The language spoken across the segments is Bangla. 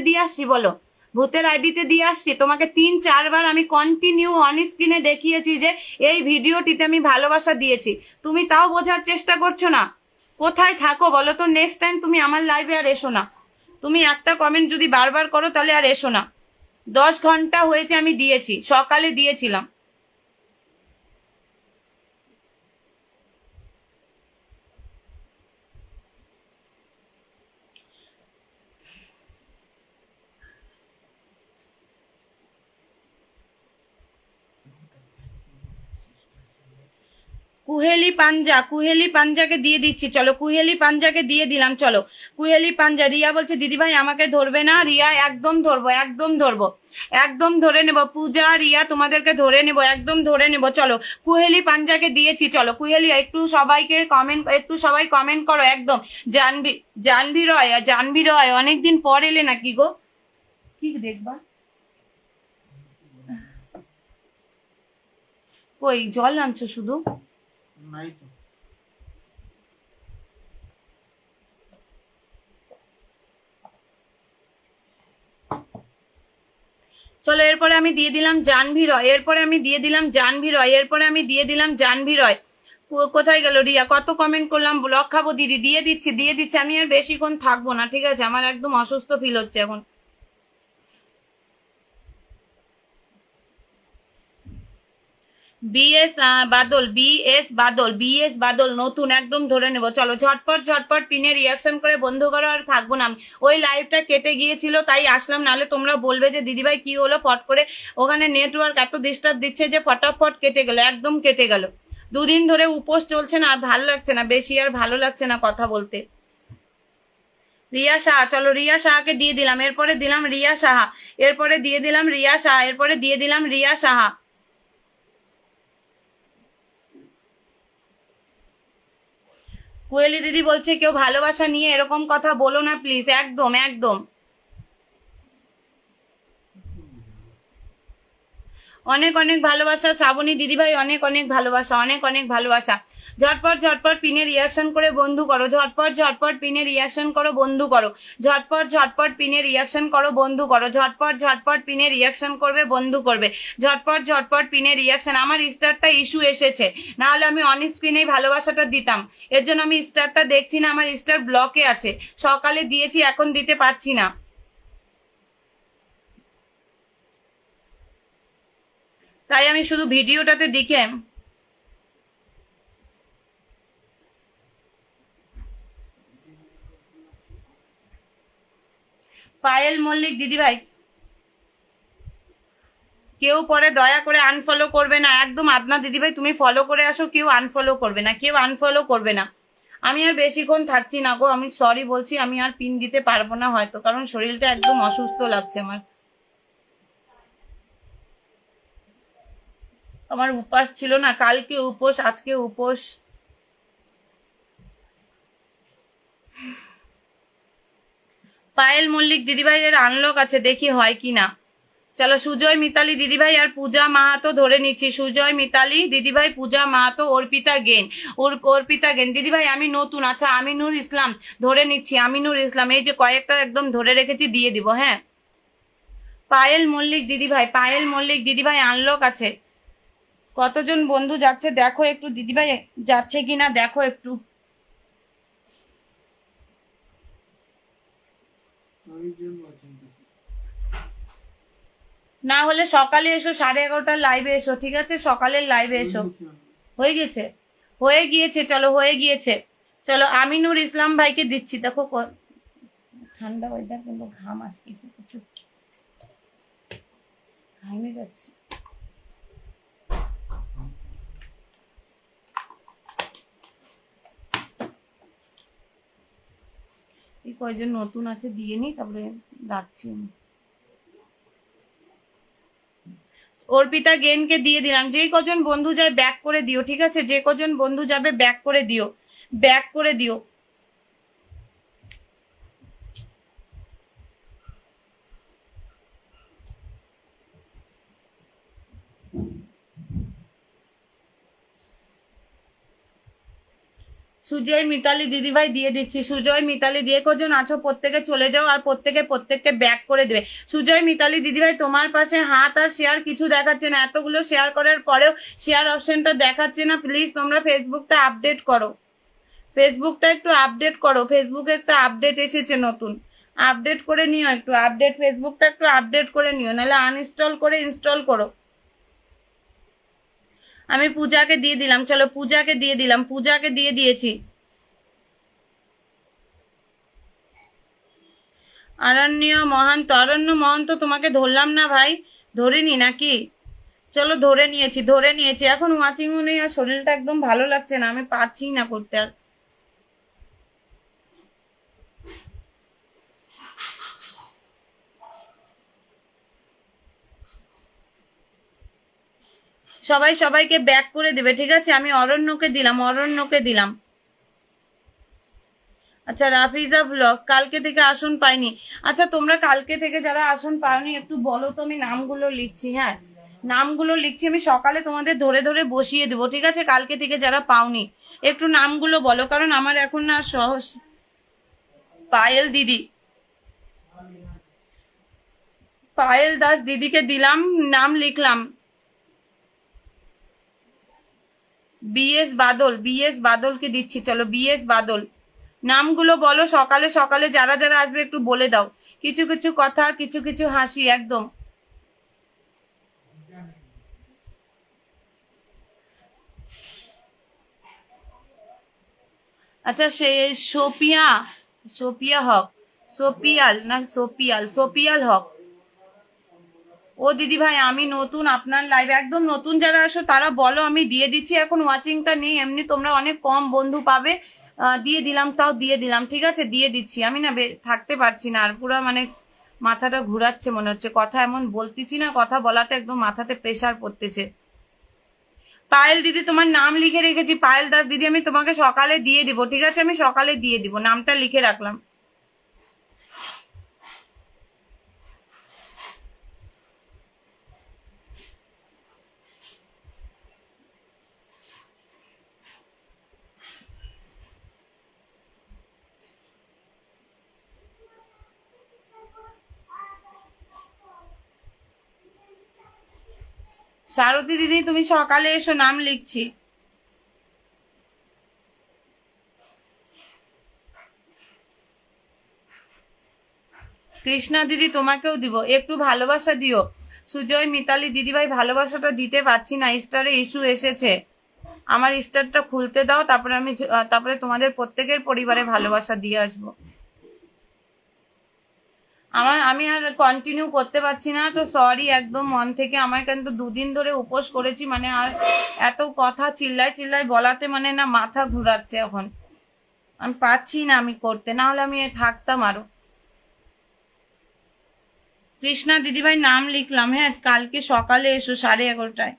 দিয়ে আসছি বলো? ভূতের আইডিতে দিয়ে আসছি। তোমাকে তিন, চারবার আমি কন্টিনিউ অন স্ক্রিনে দেখিয়েছি যে এই ভিডিওটিতে আমি ভালোবাসা দিয়েছি। তুমি তাও বোঝার চেষ্টা করছ না। কোথায় থাকো বলো তো? নেক্সট টাইম তুমি আমার লাইভে আর এসো না। তুমি একটা কমেন্ট যদি বারবার করো তাহলে আর এসো না। দশ ঘণ্টা হয়েছে আমি দিয়েছি। সকালে দিয়েছিলাম। কুহেলি পাঞ্জা, কুহেলি পাঞ্জাকে দিয়ে দিচ্ছি, চলো, কুহেলি পাঞ্জাকে দিয়ে দিলাম, চলো। কুহেলি পাঞ্জা, রিয়া বলছে দিদি ভাই আমাকে ধরবে না? রিয়া, একদম ধরবো একদম ধরবো, একদম ধরে নেব। পূজা, রিয়া, তোমাদেরকে ধরে নেব, একদম ধরে নেব। চলো, কুহেলি পাঞ্জাকে দিয়েছি, চলো। কুহেলি, একটু সবাইকে কমেন্ট একটু সবাই কমেন্ট করো, একদম। জানবি জানবি রয় জানবি রয়, অনেকদিন পর এলে নাকি গো? কি দেখবা? কই, জল আনছো শুধু? নাই তো চলো, এরপরে আমি দিয়ে দিলাম জানভি রয় এরপরে আমি দিয়ে দিলাম জানভি রয় এরপরে আমি দিয়ে দিলাম জানভি রয় কোথায় গেল রিয়া? কত কমেন্ট করলাম? ব্লক খাব দিদি। দিয়ে দিচ্ছি দিয়ে দিচ্ছি। আমি আর বেশিক্ষণ থাকব না, ঠিক আছে? আমার একদম অসুস্থ ফিল হচ্ছে এখন। BS Badal BS Badal BS Badal, নতুন, একদম ধরে নেব। চলো, ঝটপট ঝটপট পিনে রিয়াকশন করে বন্ধ করো আর থাকব না। আমি। ওই লাইভটা কেটে গিয়েছিল, তাই আসলাম। নাহলে তোমরা বলবে যে, দিদিভাই, কি হলো? ফট করে ওখানে নেটওয়ার্ক এত ডিস্টার্ব দিচ্ছে যে, ফটাফট কেটে গেল, একদম কেটে গেল। দুদিন ধরে উপোস চলছে না, আর ভালো লাগছে না, বেশি আর ভালো লাগছে না কথা বলতে। রিয়া সাহা চলো, রিয়া সাহাকে দিয়ে দিলাম। এরপরে দিলাম রিয়া সাহা এরপরে দিয়ে দিলাম রিয়া সাহা এরপরে দিয়ে দিলাম রিয়া সাহা কুয়েলি দিদি বলছে কেউ ভালোবাসা নিয়ে এরকম কথা বলো না প্লিজ একদম একদম। অনেক অনেক ভালোবাসা। শ্রাবণী দিদিভাই, অনেক অনেক ভালোবাসা, অনেক অনেক ভালোবাসা। ঝটপট ঝটপট পিনে রিয়াকশন করে বন্ধু করো। ঝটপট ঝটপট পিনে রিয়াকশন করো বন্ধু করো। ঝটপট ঝটপট পিনে রিয়াকশন করো বন্ধু করো। ঝটপট ঝটপট পিনে রিয়াকশন করবে বন্ধু করবে। ঝটপট ঝটপট পিনে রিয়াকশন আমার স্টারটা ইস্যু এসেছে। না হলে আমি অন স্ক্রিনেই ভালোবাসাটা দিতাম। এর জন্য আমি স্টারটা দেখছি না, আমার স্টার ব্লকে আছে। সকালে দিয়েছি, এখন দিতে পারছি না। তাই আমি শুধু ভিডিওটাতে দেখে পায়েল মল্লিক, দিদিভাই, কেউ পরে দয়া করে আনফলো করবে না। একদম আদনা দিদিভাই, তুমি ফলো করে আসো, কেউ আনফলো করবে না, কেউ আনফলো করবে না। আমি আর বেশিক্ষণ থাকছি না গো, আমি সরি বলছি, আমি আর পিন দিতে পারব না হয়তো, কারণ শরীরটা একদম অসুস্থ লাগছে আমার। আমার উপাস ছিল না, কালকে উপোস, আজকে উপোস। পায়েল মল্লিক, দিদিভাইয়ের আনলক আছে, দেখি হয় কি না। চলো, সুজয়, মিতালি, দিদিভাই আর পূজা মাহাতো ধরে নিচ্ছি। সুজয়, মিতালি, দিদিভাই, পূজা মাহাতো, অর্পিতা গেন। অর্পিতা গেন। দিদিভাই, আমি নতুন আচ্ছা আমিনুর ইসলাম ধরে নিচ্ছি, আমিনুর ইসলাম। এই যে কয়েকটা একদম ধরে রেখেছি, দিয়ে দিব হ্যাঁ? পায়েল মল্লিক, দিদিভাই, পায়েল মল্লিক, দিদিভাই, আনলক আছে। কতজন বন্ধু যাচ্ছে দেখো একটু, দিদিভাই যাচ্ছে কিনা দেখো একটু। না হলে সকালে এসো, সাড়ে এগারোটার লাইভে এসো, ঠিক আছে? সকালের লাইভে এসো। হয়ে গেছে? হয়ে গিয়েছে, চলো, হয়ে গিয়েছে। চলো, আমিনুর ইসলাম ভাইকে দিচ্ছি। দেখো ঠান্ডা ওয়েদার কিন্তু ঘাম আসতেছে প্রচুর। ঘামে যাচ্ছে। এই কয়জন নতুন আছে, দিয়ে নিই, তারপরে রাখছি আমি। অর্পিতা গেনকে দিয়ে দিলাম, যেই কজন বন্ধু যায় ব্যাক করে দিও, ঠিক আছে? যে কজন বন্ধু যাবে, ব্যাক করে দিও, ব্যাক করে দিও। সুজয় মিতালি দিদিভাই দিয়ে দিচ্ছি। সুজয় মিতালি দিয়ে কজন আছো, প্রত্যেকে চলে যাও আর প্রত্যেকে, প্রত্যেককে ব্যাক করে দেবে। সুজয় মিতালি দিদিভাই, তোমার পাশে হাত আর শেয়ার কিছু দেখাচ্ছে না। এতগুলো শেয়ার করার পরেও শেয়ার অপশনটা দেখাচ্ছে না। প্লিজ তোমরা ফেসবুকটা আপডেট করো। ফেসবুকটা একটু আপডেট করো। ফেসবুকে একটা আপডেট এসেছে নতুন। আপডেট করে নিও একটু। আপডেট ফেসবুকটা একটু আপডেট করে নিও। নাহলে আনইনস্টল করে ইনস্টল করো। আমি পূজাকে দিয়ে দিলাম, চলো পূজাকে দিয়ে দিলাম, পূজাকে দিয়ে দিয়েছি। অরণ্য মহান্ত অরণ্য মহন্ত, তোমাকে ধরলাম না ভাই? ধরিনি নাকি? চলো ধরে নিয়েছি ধরে নিয়েছি। এখন ওয়াচিংও নেই আর শরীরটা একদম ভালো লাগছে না, আমি পারছি না করতে আর। সবাই সবাইকে ব্যাক করে দেবে, ঠিক আছে? আমি অরণ্যকে দিলাম অরণ্যকে দিলাম। আচ্ছা রাফিজা ব্লগ কালকে থেকে আসন পাইনি। আচ্ছা তোমরা কালকে থেকে যারা আসন পাওনি, একটু বলো তো আমি নামগুলো লিখছি হ্যাঁ? নামগুলো লিখছি, আমি সকালে তোমাদের ধরে ধরে বসিয়ে দেবো, ঠিক আছে? কালকে থেকে যারা পাওনি, একটু নামগুলো বলো, কারণ আমার এখন না সহজ। পায়েল দিদি। পায়েল দাস দিদিকে দিলাম, নাম লিখলাম। বিএস বাদল বিএস বাদলকে দিচ্ছি, চলো বিএস বাদল। নামগুলো বলো, সকালে সকালে যারা যারা আসবে একটু বলে দাও। কিছু কিছু কথা, কিছু কিছু হাসি, একদম। আচ্ছা সে সোপিয়া সোপিয়া হক, সোপিয়াল না, সোপিয়াল সোপিয়াল হক। ও দিদি ভাই, আমি নতুন, আপনার লাইভ একদম নতুন যারা আসো, তারা বলো, আমি দিয়ে দিচ্ছি, এখন ওয়াচিংটা নেই, এমনি তোমরা অনেক কম বন্ধু পাবে। দিয়ে দিলাম, তাও দিয়ে দিলাম, ঠিক আছে? দিয়ে দিচ্ছি। আমি না থাকতে পারছি না, আর পুরো মানে মাথাটা ঘুরাচ্ছে মনে হচ্ছে। কথা এমন বলতেছি না, কথা বলাতে একদম মাথাতে প্রেসার পড়তেছে। পায়েল দিদি, তোমার নাম লিখে রেখেছি, পায়েল দাস দিদি, আমি তোমাকে সকালে দিয়ে দিব, ঠিক আছে? আমি সকালে দিয়ে দিব, নামটা লিখে রাখলাম। সারথী দিদি, তুমি সকালে এসো, নাম লিখছি। কৃষ্ণা দিদি, তোমাকেও দিব। একটু ভালোবাসা দিও। সুজয়, মিতালি, দিদিভাই, ভালোবাসাটা দিতে পারছি না। স্টারে ইস্যু এসেছে। আমার স্টারটা খুলতে দাও, তারপরে আমি তারপরে তোমাদের প্রত্যেকের পরিবারে ভালোবাসা দিয়ে আসব। আমার, আমি আর কন্টিনিউ করতে পারছি না, তো সরি একদম মন থেকে। আমার কিন্তু দুদিন ধরে উপোস করেছি মানে আর এত কথা চিল্লায় চিল্লায় বলাতে মানে না মাথা ঘুরাচ্ছে এখন। আমি পাচ্ছি না আমি করতে, না হলে আমি থাকতাম আরও। কৃষ্ণা দিদিভাই নাম লিখলাম হ্যাঁ কালকে সকালে এসো সাড়ে এগারোটায়।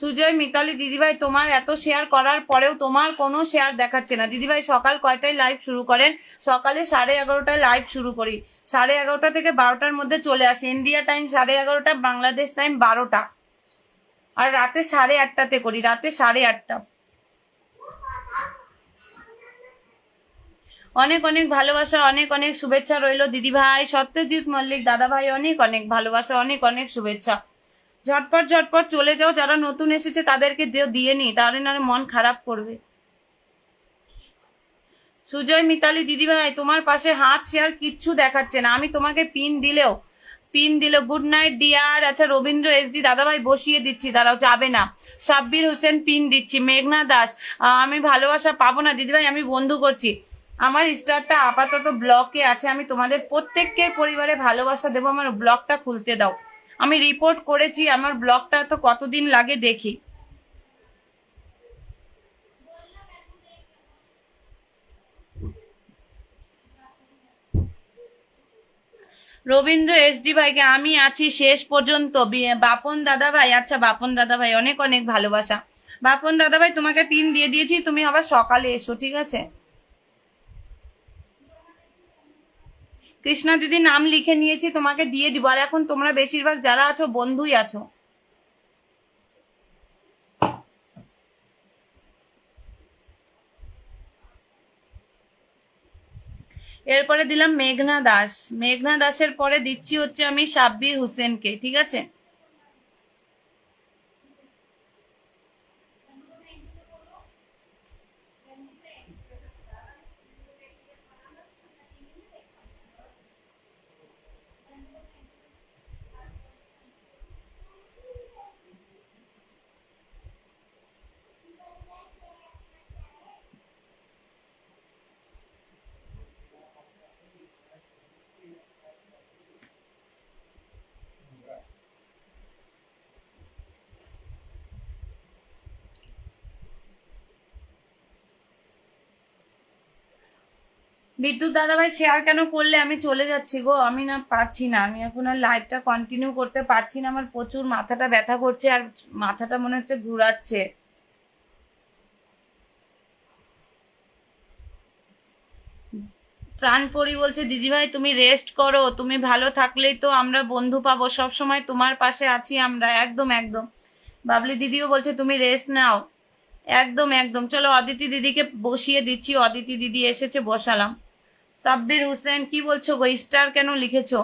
সুজয়, মিতালি, দিদিভাই, তোমার এত শেয়ার করার পরেও তোমার কোনো শেয়ার দেখাচ্ছে না। দিদিভাই, সকাল কয়টায় লাইভ শুরু করেন? সকালে সাড়ে এগারোটায় লাইভ শুরু করি। সাড়ে এগারোটা থেকে বারোটার মধ্যে চলে আসি। ইন্ডিয়া টাইম সাড়ে এগারোটা বাংলাদেশ টাইম বারোটা। আর রাতে সাড়ে আটটাতে করি, রাতে সাড়ে আটটা। অনেক অনেক ভালোবাসা, অনেক অনেক শুভেচ্ছা রইল দিদিভাই, সত্যজিৎ মল্লিক দাদাভাই, অনেক অনেক ভালোবাসা, অনেক অনেক শুভেচ্ছা। ঝটপট ঝটপট চলে যাও, যারা নতুন এসেছে তাদেরকে দিয়ে নি, তাহলে না মন খারাপ করবে। সুজয় মিতালি, দিদিভাই, তোমার পাশে হাত শেয়ার কিচ্ছু দেখাচ্ছে না। আমি তোমাকে পিন দিলেও পিন দিলেও গুড নাইট ডিয়ার আচ্ছা রবীন্দ্র এস এসডি দাদাভাই, বসিয়ে দিচ্ছি, দাঁড়াও, যাবে না। সাব্বির হোসেন, পিন দিচ্ছি, মেঘনা দাস আমি ভালোবাসা পাবো না, দিদিভাই, আমি বন্ধু করছি। আমার স্টারটা আপাতত ব্লকে আছে, আমি তোমাদের প্রত্যেককে পরিবারে ভালোবাসা দেবো, আমার ব্লগটা খুলতে দাও। আমি রিপোর্ট করেছি, আমার ব্লগটা তো কতদিন লাগে দেখি। রবীন্দ্র এসডি ভাইকে, আমি আছি শেষ পর্যন্ত। বাপন দাদা ভাই আচ্ছা বাপন দাদা ভাই অনেক অনেক ভালোবাসা। বাপন দাদাভাই, তোমাকে পিন দিয়ে দিয়েছি, তুমি আবার সকালে এসো, ঠিক আছে? কৃষ্ণা দিদি নাম লিখে নিয়েছি, তোমাকে দিয়ে দিব। আর এখন তোমরা বেশিরভাগ যারা আছো, বন্ধুই আছো। এরপরে দিলাম মেঘনা দাস। মেঘনা দাসের পরে দিচ্ছি হচ্ছে আমি সাব্বির হোসেনকে, ঠিক আছে? বিদ্যুৎ দাদাভাই শেয়ার কেন করলে? আমি চলে যাচ্ছি গো। আমি না পারছি না। আমি এখন আর লাইভটা কন্টিনিউ করতে পারছি না। আমার প্রচুর মাথাটা ব্যথা করছে আর মাথাটা মনে হচ্ছে ঘুরাচ্ছে। প্রাণপরি বলছে, দিদিভাই, তুমি রেস্ট করো। তুমি ভালো থাকলেই তো আমরা বন্ধু পাবো। সব সময় তোমার পাশে আছি আমরা। একদম একদম। বাবলি দিদিও বলছে, তুমি রেস্ট নাও। একদম একদম। চলো, অদিতি দিদিকে বসিয়ে দিচ্ছি। অদিতি দিদি এসেছে, বসালাম। সাব্বির হোসেন, কি বলছো? গো, স্টার কেন লিখেছো?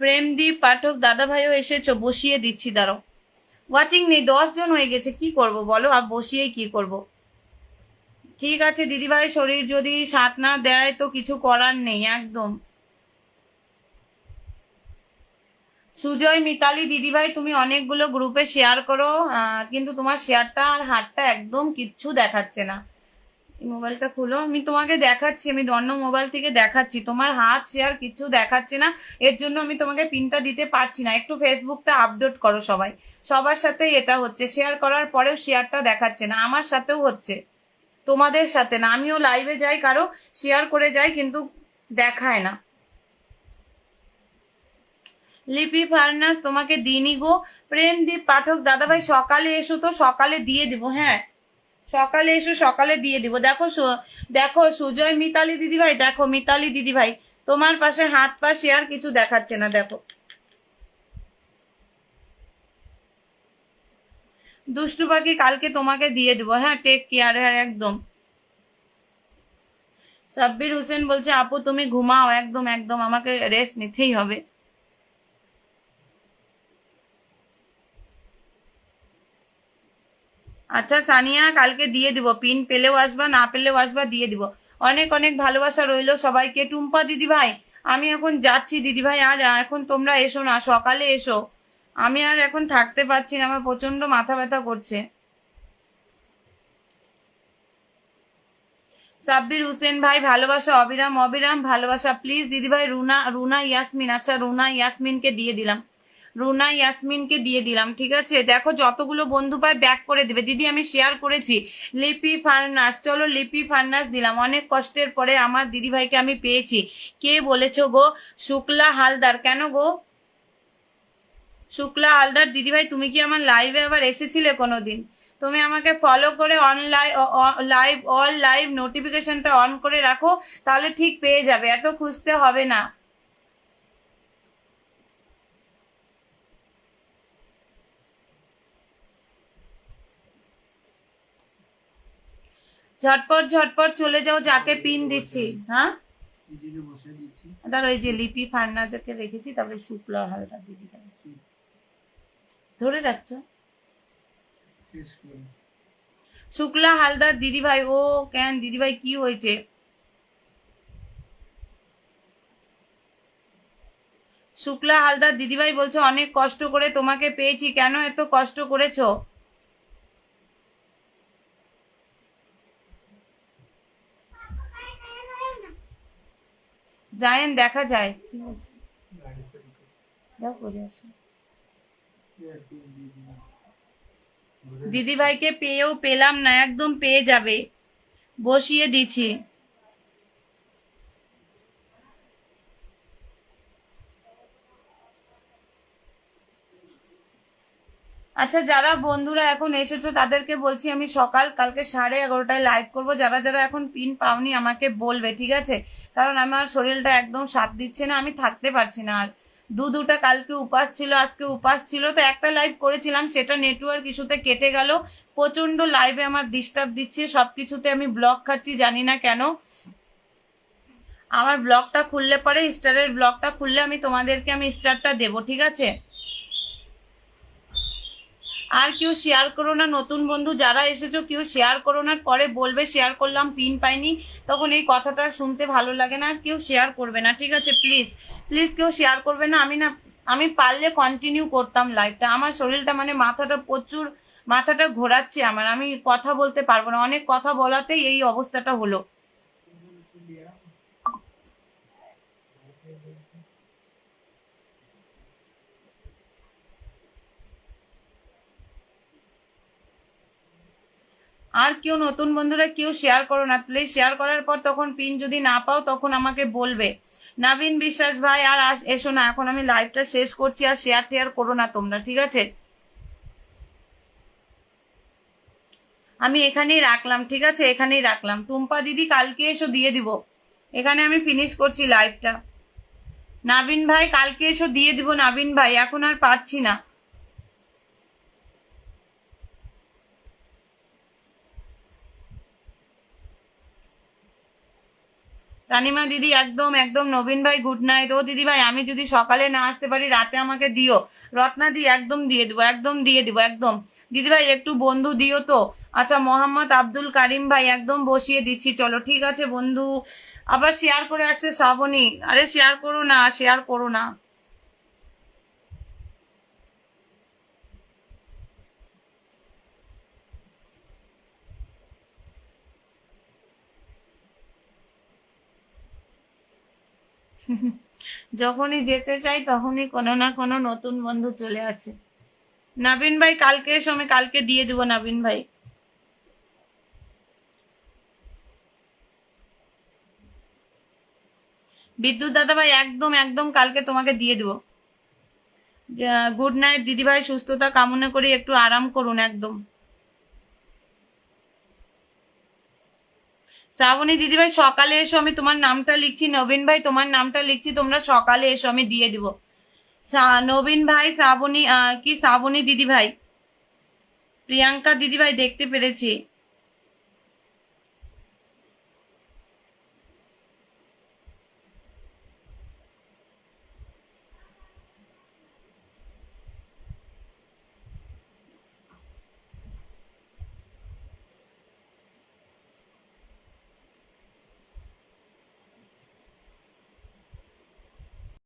প্রেমদীপ পাঠক দাদা ভাইও এসেছ, বসিয়ে দিচ্ছি দাঁড়ো ওয়াচিং নেই, দশ জন হয়ে গেছে, কি করব বলো? আর বসিয়েই কি করব? ঠিক আছে, দিদিভাই, শরীর যদি সাথ না দেয় তো কিছু করার নেই, একদম। সুজয়, মিতালি, দিদিভাই, তুমি অনেকগুলো গ্রুপে শেয়ার করো কিন্তু তোমার শেয়ারটা আর হাতটা একদম কিচ্ছু দেখাচ্ছে না। মোবাইলটা খুলো। আমি তোমাকে দেখাচ্ছি, আমি অন্য মোবাইল থেকে দেখাচ্ছি। তোমার হাত শেয়ার কিচ্ছু দেখাচ্ছে না। এর জন্য আমি তোমাকে পিনটা দিতে পারছি না। একটু ফেসবুকটা আপডেট করো সবাই। সবার সাথেই এটা হচ্ছে। শেয়ার করার পরেও শেয়ারটা দেখাচ্ছে না। আমার সাথেও হচ্ছে। তোমাদের সাথে না। আমিও লাইভে যাই, কারও শেয়ার করে যাই, কিন্তু দেখায় না। লিপি ফার্নাস, তোমাকে দিনই গো। প্রেমদীপ পাঠক, দাদাভাই, সকালে এসো তো, সকালে দিয়ে দিব হ্যাঁ? সকালে এসো, সকালে দিয়ে দিব। দেখো দেখো, সুজয় মিতালি দিদিভাই, দেখো, মিতালি দিদিভাই, তোমার পাশে হাত পা শেয়ার কিছু দেখাচ্ছে না, দেখো। দুষ্টু পাখি কালকে তোমাকে দিয়ে দেবো হ্যাঁ? টেক কেয়ার হ্যাঁ একদম। সাব্বির হোসেন বলছে, আপু, তুমি ঘুমাও, একদম একদম, আমাকে রেস্ট নিতেই হবে। আচ্ছা সানিয়া, কালকে দিয়ে দিব। পিন পেলেও আসবা, না পেলেও আসবা, দিয়ে দিব। অনেক অনেক ভালোবাসা রইল সবাইকে। টুম্পা দিদি ভাই, আমি এখন যাচ্ছি দিদি ভাই, আর এখন তোমরা এসো না, সকালে এসো। আমি আর এখন থাকতে পারছি না, আমার প্রচণ্ড মাথা ব্যথা করছে। সাব্বির হোসেন ভাই, ভালোবাসা অবিরাম অবিরাম ভালোবাসা। প্লিজ দিদি ভাই, রুনা রুনা ইয়াসমিন আচ্ছা রুনা ইয়াসমিনকে দিয়ে দিলাম। রুনা, ইয়াসমিনকে দিয়ে দিলাম, ঠিক আছে? দেখো, যতগুলো বন্ধু পায় ব্যাক করে দেবে। দিদি, আমি শেয়ার করেছি। লিপি ফার্নাস, চলো লিপি ফার্নাস দিলাম। অনেক কষ্টের পরে আমার দিদি ভাইকে আমি পেয়েছি। কে বলেছ গো? শুক্লা হালদার। কেন গো? শুক্লা হালদার, দিদিভাই, তুমি কি আমার লাইভে আবার এসেছিলে কোনোদিন? তুমি আমাকে ফলো করে অনলাইন লাইভ অল লাইভ নোটিফিকেশনটা অন করে রাখো, তাহলে ঠিক পেয়ে যাবে। এত খুঁজতে হবে না। ঝটপট ঝটপট চলে যাও, যাকে পিন দিচ্ছি হ্যাঁ? যে লিপি রেখেছি, তারপরে শুক্লা দিদি ধরে রাখছো? শুক্লা হালদার দিদিভাই, ও কেন দিদিভাই কি হয়েছে? শুক্লা হালদার দিদিভাই বলছে, অনেক কষ্ট করে তোমাকে পেয়েছি, কেন এত কষ্ট করেছ? জায়েন দেখা যায়। কি বলছে দাও করে আসো। দিদি ভাইকে পেয়েও পেলাম না একদম পেয়ে যাবে। বসিয়ে দিছি আচ্ছা যারা বন্ধুরা এখন এসেছ, তাদেরকে বলছি আমি সকাল, কালকে সাড়ে এগারোটায় লাইভ করব। যারা যারা এখন পিন পাওনি, আমাকে বলবে, ঠিক আছে? কারণ আমার শরীরটা একদম সাথ দিচ্ছে না, আমি থাকতে পারছি না আর। দু, দুটা কালকে উপাস ছিল, আজকে উপাস ছিল, তো একটা লাইভ করেছিলাম, সেটা নেটওয়ার্ক ইস্যুতে কেটে গেল। প্রচণ্ড লাইভে আমার ডিস্টার্ব দিচ্ছে সব কিছুতে আমি ব্লক খাচ্ছি, জানি না কেন। আমার ব্লগটা খুললে পরে স্টারের ব্লগটা খুললে আমি তোমাদেরকে আমি স্টারটা দেবো, ঠিক আছে? আর কেউ শেয়ার করো না, নতুন বন্ধু যারা এসেছ, কেউ শেয়ার করো না, পরে বলবে শেয়ার করলাম পিন পাইনি, তখন এই কথাটা শুনতে ভালো লাগে না, আর কেউ শেয়ার করবে না, ঠিক আছে? প্লিজ প্লিজ কেউ শেয়ার করবে না, আমি না, আমি পারলে কন্টিনিউ করতাম লাইফটা আমার শরীরটা মানে মাথাটা প্রচুর, মাথাটা ঘোরাচ্ছে আমার, আমি কথা বলতে পারব না, অনেক কথা বলাতেই এই অবস্থাটা হলো। আর কেউ নতুন বন্ধুরা কেউ শেয়ার করো না। প্লিজ শেয়ার করার পর তখন পিন যদি না পাও, তখন আমাকে বলবে। নবীন বিশ্বাস ভাই, আর এসো না। এখন আমি লাইভটা শেষ করছি, আর শেয়ার টেয়ার করো না তোমরা, ঠিক আছে? আমি এখানেই রাখলাম, ঠিক আছে? এখানেই রাখলাম। টুম্পা দিদি, কালকে এসো, দিয়ে দিব। এখানে আমি ফিনিশ করছি লাইভটা নাবিন ভাই, কালকে এসো, দিয়ে দিব নাবিন ভাই। এখন আর পারছি না। রানিমা দিদি, একদম একদম, নবীন ভাই গুড নাইট ও দিদি ভাই, আমি যদি সকালে না আসতে পারি, রাতে আমাকে দিও। রত্না দি, একদম দিয়ে দেবো, একদম দিয়ে দেবো, একদম। দিদি ভাই, একটু বন্ধু দিও তো। আচ্ছা মোহাম্মদ আব্দুল কারিম ভাই, একদম বসিয়ে দিচ্ছি। চলো, ঠিক আছে বন্ধু। আবার শেয়ার করে আসছে শ্রাবণী। আরে শেয়ার করো না শেয়ার করো না। যখনই যেতে চাই তখনই কোনো না কোনো নতুন বন্ধু চলে আসে। নবীন ভাই, কালকে আমি কালকে দিয়ে দেবো নবীন ভাই। বিদ্যুৎ দাদা ভাই, একদম একদম কালকে তোমাকে দিয়ে দেবো। গুড নাইট দিদি ভাই সুস্থতা কামনা করি, একটু আরাম করুন, একদম। শ্রাবণী দিদিভাই, সকালে এসো, আমি তোমার নামটা লিখছি। নবীন ভাই, তোমার নামটা লিখছি, তোমরা সকালে এসো, আমি দিয়ে দিব। নবীন ভাই, শ্রাবণী কি শ্রাবণী দিদি ভাই প্রিয়াঙ্কা দিদি ভাই দেখতে পেরেছি।